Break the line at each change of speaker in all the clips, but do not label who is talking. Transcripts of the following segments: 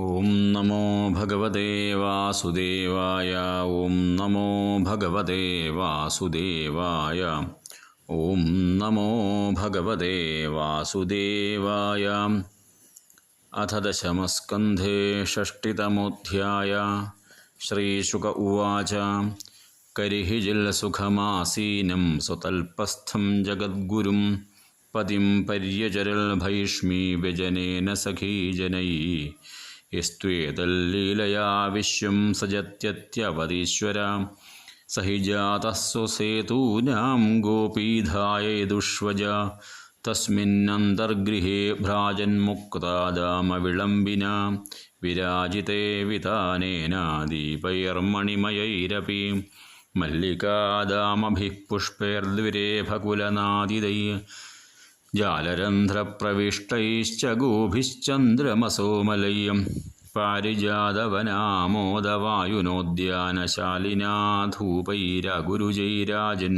ഓം നമോ ഭഗവതേ വാസുദേവായ ഓം നമോ ഭഗവതേ വാസുദേവായ ഓം നമോ ഭഗവതേ വാസുദേവായ അഥ ദശമസ്കന്ധേ ഷഷ്ടിതമോധ്യായ ശ്രീശുക ഉവാച കരിഹിജിൽസുഖമാസീനം സ്വതൽപസ്ഥം ജഗദ്ഗുരും പതിം പര്യചരൽ ഭൈഷ്മീ വ്യജനേന സഖീജനൈ യസ്ത്വേതല്ലീലയാ വിശ്വം സജത്യത്യവതീശ്വര. സഹിജാതസ്വസേതൂനാം ഗോപീധായേതുഷ്വജ. തസ്മിന്നന്തർഗൃഹേ ഭ്രാജന്മുക്താദാമവിളംബിന. വിരാജിതേ വിതാനേനാദീപൈർമണിമയൈരപി മല്ലികാദാമഭിഃ പുഷ്പൈർദ്വിരേഫകുലനാദിതൈ ജാലരന്ധ്രപ്രവിഷ്ടൈശ്ച ഗൂഭിശ്ചന്ദ്രമസോമലയം പാരിജാതവനാമോദവായുനോദ്യാനശാലിനാധൂപൈരഗുരുജൈരാജൻ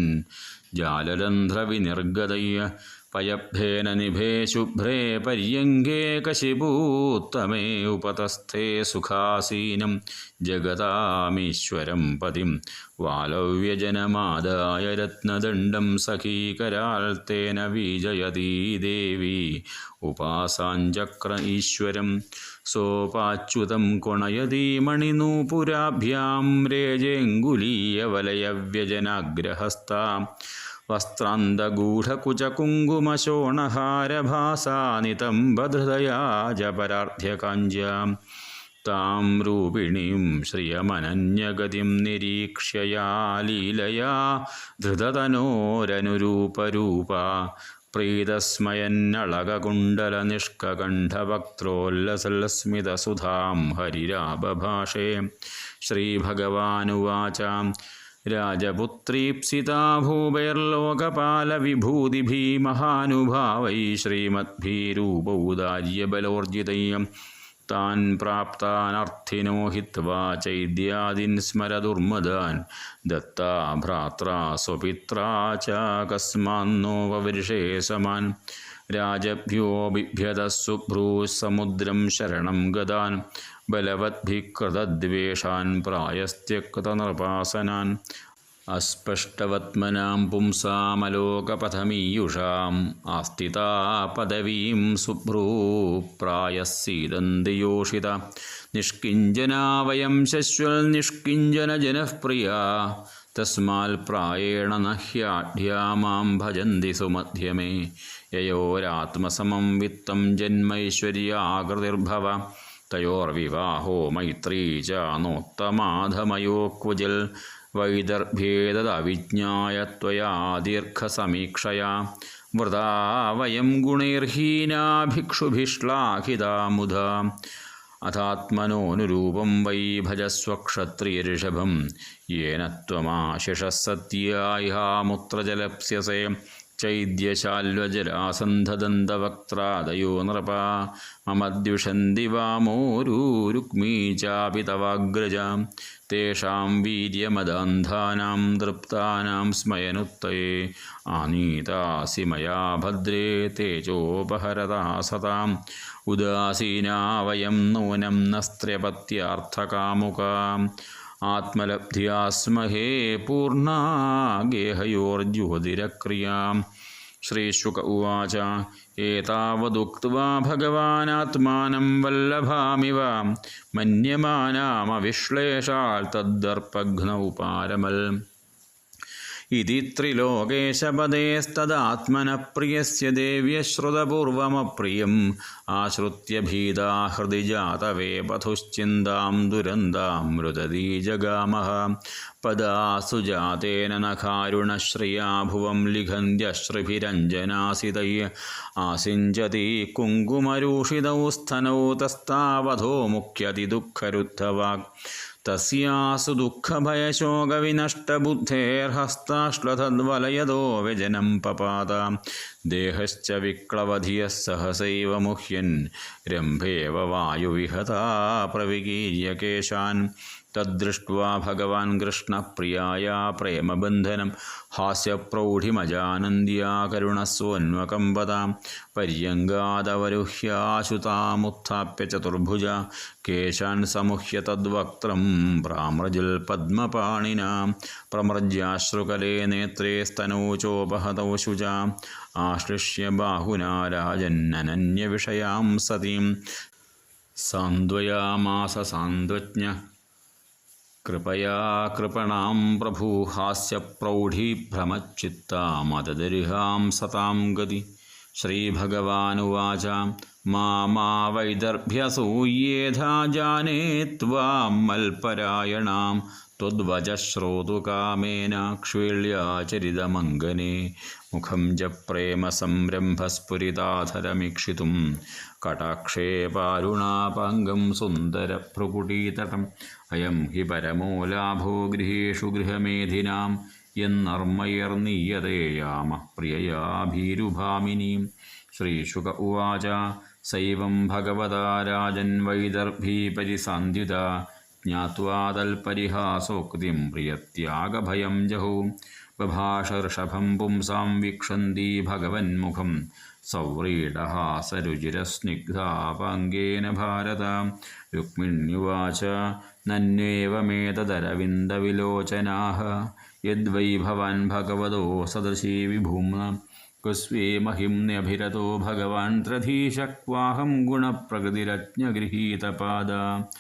ജാലരന്ധ്രവിനിർഗതയ गोभिश्चन्द्रमसोमलय्यं पारिजातवनामोदवायुनोद्यानशालिना धूपैरगुरुजैराजन् जालरन्ध्रविनिर्गतैः पयभ्येन निभे शुभ्रे पर्यङ्गे कशिपूत्तमे उपतस्थे सुखासीनं जगतामीश्वरं पतिं वालव्यजनमादाय रत्नदण्डं सखीकराल्तेन विजयती देवी उपासाञ्चक्र ईश्वरं सोपाच्युतं कुणयती मणिनूपुराभ्यां रेजेऽङ्गुलीयवलयव्यजनाग्रहस्ता വസ്ത്രാന്തഗൂഢകുചകുങ്കുമശോണഹാരഭാസാനിതംബധൃതയാ ജപരാർധ്യകാഞ്ചാം താം രൂപിണീം ശ്രിയമനന്യഗതിം നിരീക്ഷയാ ലീലയാ ധൃതതനോരനുരൂപരൂപ. പ്രീതസ്മയന്നളകകുണ്ടലനിഷ്കകണ്ഠവക്ത്രോല്ലസല്ലസ്മിതസുധാം ഹരിരാപഭാഷേ. ശ്രീഭഗവാനുവാച രാജപുത്രീപ്സിതാ ഭൂപൈർലോകപാലവിഭൂതിഭീ മഹാനുഭാവൈ ശ്രീമദ്ഭീരൂപൗദാര്യബലോർജിതൈ താൻ പ്രാപ്താനർത്ഥിനോ ഹിത്വാ ചൈദ്യാദിൻ സ്മരദുർമദാൻ. ദത്താ ഭ്രാത്ര സ്വപിത്രാ ചാകസ്മാന്നോ വവരുഷേ സമാൻ. രാജഭ്യോ ബിഭ്യതസ്സുഭ്രൂ സമുദ്രം ശരണം ഗതാൻ ബലവദ്ഭികൃതദ്വേഷാൻ പ്രായസ്ത്യക്തനൃപാസനാൻ അസ്പഷ്ടവത്മനാം പുംസാമലോകപഥമീയുഷാം ആസ്ഥിതാ പദവീം സുഭ്രൂപ്രായസീദന്തിയോഷിത നിഷ്കിഞ്ചനാ വയം ശശ്വൽ നിഷ്കിഞ്ചന ജനപ്രിയ തസ്മാൽ പ്രായേണ നഹ്യാഢ്യാമാം ഭജന്തി സുമധ്യമേ യയോരാത്മസമം വിത്തം ജന്മൈശ്വര്യാകൃതിർഭവ തയോർവിവാഹോ മൈത്രീ ച നോത്തമാധമയോ ക്വജിൽ വൈദർഭേതദവിജ്ഞായ ത്വയാ ദീർഘസമീക്ഷയാ വൃതാ വയം ഗുണൈർഹീനാഭിക്ഷുഭിഷ്ലാഹിതാമുധ അഥാത്മനോനുരൂപം വൈ ഭജസ്വക്ഷത്രിയഋഷഭം യേന ത്വമാശിഷസത്യായിഹാമുത്ര ജലപ്സ്യസേ ചൈദ്യശാൽവജരാസന്ധദന്തവക്ത്രാദയോ നൃപ മമദ്വിഷന്തി വാമോരൂരുക്മീ ചാപി തവാഗ്രജാം തേഷാം വീര്യമദാന്ധാനാം തൃപ്താനാം സ്മയനുത്തയെ. ആനീതാസി മയാ ഭദ്രേ തേജോപഹരതാ സതാം ഉദാസീനാവയം നൂനം നസ്ത്രപത്യാർത്ഥകാമുകാം. ആത്മലബ്ധിയാസ്മഹേ പൂർണാഗേഹയോർജ്യോതിരക്രിയാം ശ്രീശുക ഉവാച ഏതാവതുക്വാ ഭഗവാനാത്മാനം വല്ലഭാമിവ മന്യമാനാമവിശ്ലേഷാൽ തദ്ദർപ്പഘ്ന ഉപാരമൽ ഇതി ത്രിലോകേശപദേസ്തദാത്മനപ്രിയസ്യ ദേവ്യശ്രുതപൂർവമപ്രിയം. ആശ്രുത്യ ഭീതാ ഹൃദി ജാതവേ പഥുശ്ചിന്താം ദുരന്താമൃതീ ജഗാമഹ പദാ സുജാതേന നകാരുണശ്രിയാ ഭുവം ലിഖന്ത്യശ്രുഭിരഞ്ജനാസിതൈ ആസിഞ്ചതി കുങ്കുമരൂഷിതൗ സ്ഥനൗ തസ്താവധോ മുഖ്യതി ദുഃഖരുദ്ധവാക് തസ്യാസു ദുഃഖഭയശോകവിനഷ്ടബുദ്ധേർഹസ്താശ്ലതദ്വലയതോ വ്യജനം പപാത ദേഹശ്ച വിക്ലവധിയഃ സഹസൈവ മുഹ്യൻ രംഭേവ വായുവിഹതാ പ്രവികീര്യ കേശാൻ തദ്ദൃഷ്ട്വാ ഭഗവാൻ കൃഷ്ണപ്രിയായ പ്രേമബന്ധനം ഹാസ്യപ്രൗഢിമജാനന്ദ്യാ കരുണസ്വന്വകമ്പതാം പര്യങ്കാദവരുഹ്യാശുതാമുത്ഥാപ്യ ചതുർഭുജ കേശാൻ സമുഹ്യ തദ്വക്ത്രം പ്രാമൃജിൽ പദ്മപാണിന പ്രമൃജ്യാശ്രുകലേ നേത്രേ സ്തനോചോപഹതോ ശുചാ ആശ്ലിഷ്യ ബാഹുനാ രാജന്നനന്യവിഷയാം സതീം സാന്ത്വയാമാസ സാന്ത്വജ്ഞ कृपया कृपणां प्रभुहास्यप्रौढीभ्रमच्चित्ता मददर्हां सतां गति श्रीभगवानुवाच मा मा वैदर्भ्यसूयेधा जाने त्वां मल्परायणां त्वद्वजश्रोतुकामेन क्षील्याचरितमङ्गने मुखं च प्रेमसंरम्भस्फुरिताधरमीक्षितुं കടാക്ഷേപാരുണാപാങ്കം സുന്ദരഭ്രുകുടീതടം അയം ഹി പരമോ ലാഭോ ഗൃഹേഷു ഗൃഹമേധിനാം എന്നർമ്മയർനീയതേയാമ പ്രിയയാഭീരുഭാമിനീം. ശ്രീശുക ഉവാച സൈവം ഭഗവതാ രാജൻ വൈദർഭീപരിസന്ധ്യുത ज्ञात्वा तल्परिहासोक्तिं प्रियत्यागभयं जहु। बभाषर्षभं पुंसां वीक्षन्ती भगवन्मुखं सव्रीडहासरुचिरस्निग्धापाङ्गेन भारत। रुक्मिण्युवाच नन्वेवमेतदरविन्दविलोचनाः यद्वै भवान् भगवतो सदृशी विभूम्ना कुस्वे महिम्न्यभिरतो भगवान् त्रधीशक्वाहं गुणप्रकृतिरज्ञगृहीतपादा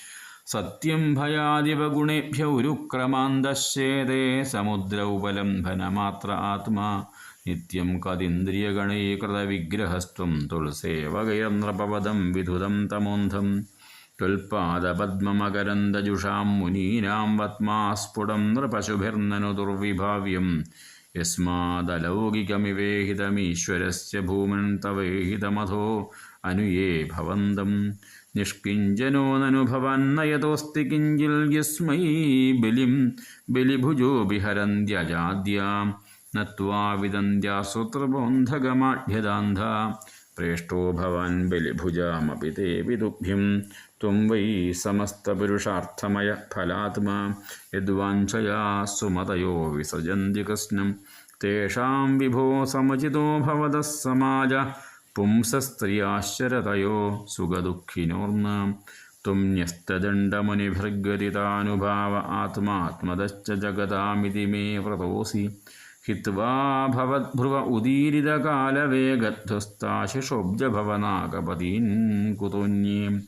സത്യം ഭയാദിവ ഗുണേഭ്യ ഉരുക്രമാന്തശ്ചേതേ സമുദ്ര ഉപലംഘനമാത്ര ആത്മാ. നിത്യം കതിന്ദ്രിയഗണീകൃത വിഗ്രഹസ്ത്വം തുൾസേവകൈരന്ത്രപവദം വിധുതം തമോന്ധം. തുൽപാദപദ്മമകരന്ദജുഷാം മുനീനാം പത്മാസ്ഫുടം നൃപശുഭിർന്നനു ദുർവിഭാവ്യം. യസ്മാദലൗകികമിവേഹിതമീശ്വരസ്യ ഭൂമൻ തവേഹിതമധോ അനുയേ ഭവന്തം. निष्किञ्जनो ननु भवन्नयतोऽस्ति किञ्चिल् यस्मै बलिं बलिभुजो विहरन्त्यजाद्यां नत्वा विदन्त्यासुत्रबोन्धगमाढ्यदान्धा प्रेष्ठो भवान् बलिभुजामपि तेऽपि तुभ्यं त्वं वै समस्तपुरुषार्थमय फलात्मा। यद्वाञ्छया सुमतयो विसृजन्ति कृष्णं तेषां विभो समुचितो भवतः समाज। പുംസസ്ത്രിയാശ്ചരതയോ സുഖദുഃഖിനോർന്ന്. ത്വം ന്യസ്തദണ്ഡമുനിഭൃഗരിതാനുഭാവ ആത്മാത്മതശ്ച ജഗതാമിതി മേ വ്രതോസി. ഹിത്വാ ഭവദ്ഭ്രുവ ഉദീരിതകാലവേഗധ്വസ്താശിഷോബ്ജഭവനാഗപതീൻ കുതോന്യേ.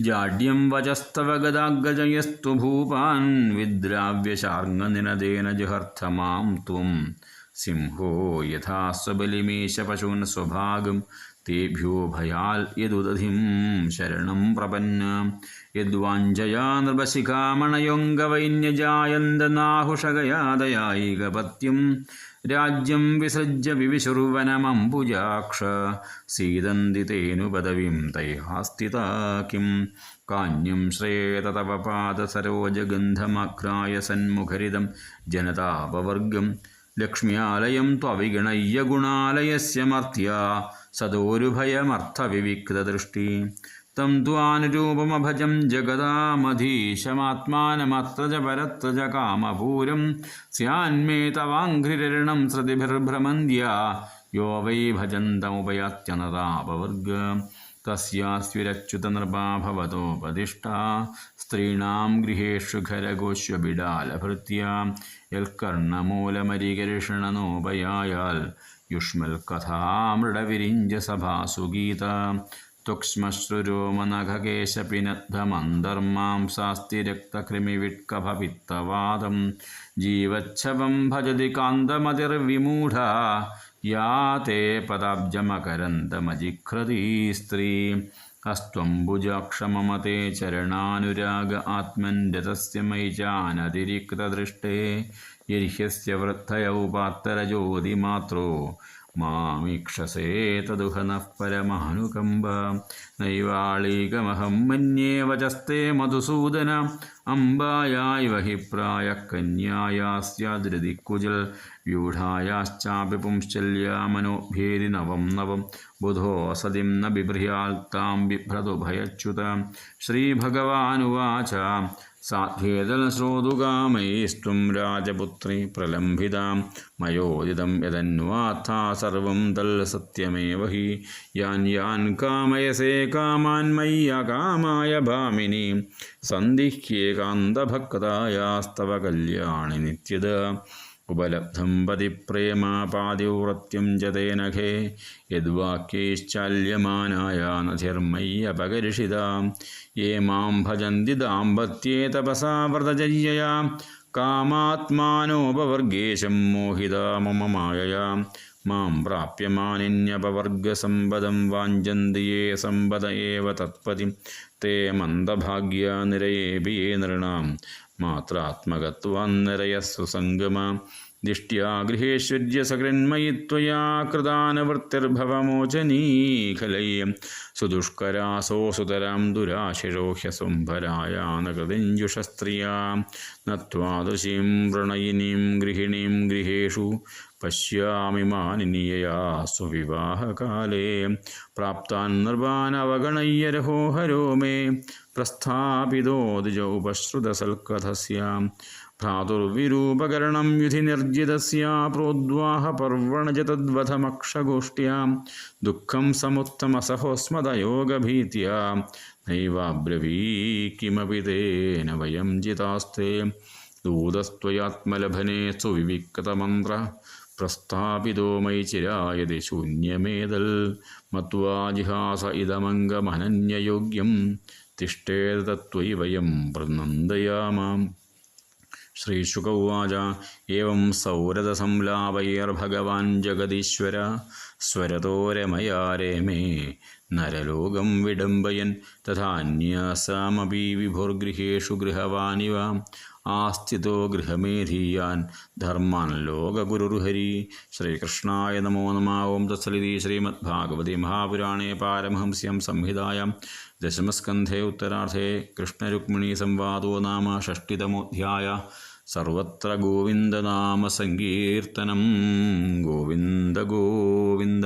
ജാഡ്യം വചസ്തവ भूपान् ഭൂപാൻ വിദ്രാവ്യശാർങ്ങനിനദേന ജഹർത്ഥമാം ത്വം. സിംഹോ യഥാ സ്വബലിമേശ പശൂൻ സ്വഭാഗം. തേഭ്യോ ഭയാൽ യദുദധിം ശരണം പ്രപന്ന. യദ്വാഞ്ജയാ നൃപശിഖാമണയൊങ്കവൈന്യജായന്തനാഹുഷകയാദയായികപത്യം രാജ്യം വിസൃജ്യ വിവിശുർവനമംബുജാക്ഷ സീദന്തി തേനു പദവിം തൈഹാസ്ഥിത കിം കാന്യം ശ്രേത തവ പാദസരോജഗന്ധമഗ്രായ സന്മുഖരിതം ജനതാപവർഗം. ലക്ഷ്മ്യാലയം ത്വവിഗണയ്യ ഗുണാലയസ്യ മർത്യ സദോരുഭയമർത്ഥവിവിക്തദൃഷ്ടി. തം ത്വാനുരൂപമഭജം ജഗതാമധീശമാത്മാനമത്ര ച പരത്ര ച കാമപൂരം സ്യാന്മേ തവാഘ്രിരണം ശ്രുതിഭിർഭ്രമന്ത്യ യോ വൈ ഭജന്തമുപയാത്യനതാപവർഗ. തസ്യാസ്വിരച്യുതനൃപാ ഭവതോപദിഷ്ടാ സ്ത്രീണാം ഗൃഹേഷു ഖരഗോശ്വബിഡാലഭൃത്യ യൽക്കർണമൂലമരികർഷണനോപയായാൽ യുഷ്മൽ കഥാമൃഡവിരിഞ്ച സഭാസുഗീത തുക്ഷ്മശ്രുരോമനഖകേശപിനദ്ധമന്തർമാം സാസ്തി രക്തകൃമിവിട്കഭവിത്തവാദം ജീവച്ഛവം ഭജതി കാന്തമതിർവിമൂഢ യാ തേ പദാബ്ജമകരന്തമജിഘ്രതീ സ്ത്രീ അസ്ത്വംബുജാക്ഷമമത്തെ ചരണാനുരാഗ ആത്മൻ രഥസ്യ വൃദ്ധയൗ യർഹ്യസ്യ വൃദ്ധയൗ പാത്തരജ്യോതിമാത്രോ മാമീക്ഷസേ തദുഹനഃ പരമാനുകമ്പ നൈവാളീകമഹം മന്യേ വചസ്തേ മധുസൂദന അംബായായ വഹി പ്രായ കന്യായാസ്യാദൃതിക്കുജൽ വ്യൂഢായാശ്ചാപി പുംശ്ചല്യാ മനോഭേരി നവം നവം ബുധോ സതിം ന ബിഭ്രിയാൽ താം ബിഭ്രതു ഭയച്യുത ശ്രീഭഗവാനുവാച സാധ്യേതലശ്രോതുകാമയീസ്ത്വം രാജപുത്രി പ്രലംഭിതാം. മയോദിതം യദന്വാത്ഥാ സർവം തൽ സത്യമേവ ഹി. യാൻ യാൻ കാമയസേ കാമാൻ മയ്യ കാമായ ഭാമിനി. സന്ധിഹ്യേകാന്തഭക്തായാസ്തവ കല്യാണി നിത്യത. ഉപലബ്ധം പതി പ്രേമാപാതിവ്രത്യം ച തേനഘേ യദ്വാക്യൈശ്ചാല്യമാനായ നധിർമയ്യപകരിഷിത. യേ മാം ഭജന്തി ദാമ്പത്യേ തപസാ വ്രതചര്യയാ കാമാത്മാനോപവർഗേശം മോഹിത മമ മായയാ. മാം പ്രാപ്യമാനിന്യപവർഗസമ്പദം വാഞ്ചന്തി യേ സമ്പദ ഏവ തത്പതി തേ മന്ദഭാഗ്യ നിരയേപി നൃണാം. മാത്രാത്മകത്വാന്നരയസ്വ സംഗമ ദിഷ്ട്യാ ഗൃഹേശ്വര്യ സകൃന്മയി ത്വയാ കൃതാനവൃത്തിർഭവമോചനീഖലയം സുദുഷ്കരാസോ സുതരാം ദുരാശിരോ ഹ്യസുംഭരായാനകൃതിഞ്ജുഷസ്ത്രിയാ നത്വാദശീം വൃണയിനീം ഗൃഹിണീം ഗൃഹേഷു പശ്യാമി മാനിനിയയാ സ്വവിവാഹകാലേ പ്രാപ്താൻ നിർവാനവഗണയ്യ രഹോ ഹരോ മേ പ്രസ്ഥാപിതോ ദ്വിജൗപശ്രുതസൽക്കഥസ്യാം ഭ്രാതുർവിരൂപകരണം യുധി നിർജിതസ്യാ പ്രോദ്വാഹപർവണ ച തദ്വധമക്ഷഗോഷ്ട്യാം ദുഃഖം സമുത്തമസഹോസ്മതയോഗഭീത്യ നൈവാബ്രവീ കിമപി തേന വയം ജിതാസ്തേ ദൂതസ്ത്വയാത്മലഭനെ സുവിവിക്തമന്ത്ര പ്രസ്ഥാപിതോ മയി ചിരായത് ശൂന്യമേതൽ മത്വാജിഹാസ ഇതമംഗമനന്യയോഗ്യം തത്വൈ വയം പ്രനന്ദയാമാം ശ്രീശുക ഉവാച ഏവം സൗരതസംലാപൈർഭഗവാൻ ജഗദീശ്വര സ്വരതോരമയാരേ മേ നരലോകം വിഡംബയൻ തഥാന്യാസാമപി വിഭുർഗൃഹേഷു ഗൃഹവാനിവ. ആസ്ഥിതോ ഗൃഹമേധീയാൻ ധർമാൻ ലോകഗുരുർഹരി ശ്രീകൃഷ്ണായ നമോ നമ ഓം തത്സലിതി ശ്രീമദ്ഭാഗവതി മഹാപുരാണേ പാരമഹംസ്യം സംഹിതായാം ദശമസ്കന്ധേ ഉത്തരാർദ്ധേ കൃഷ്ണരുക്മിണീ സംവാദോ നാമ ഷഷ്ടിതമോധ്യായ സർവത്ര ഗോവിന്ദനാമസങ്കീർത്തനം ഗോവിന്ദ ഗോവിന്ദ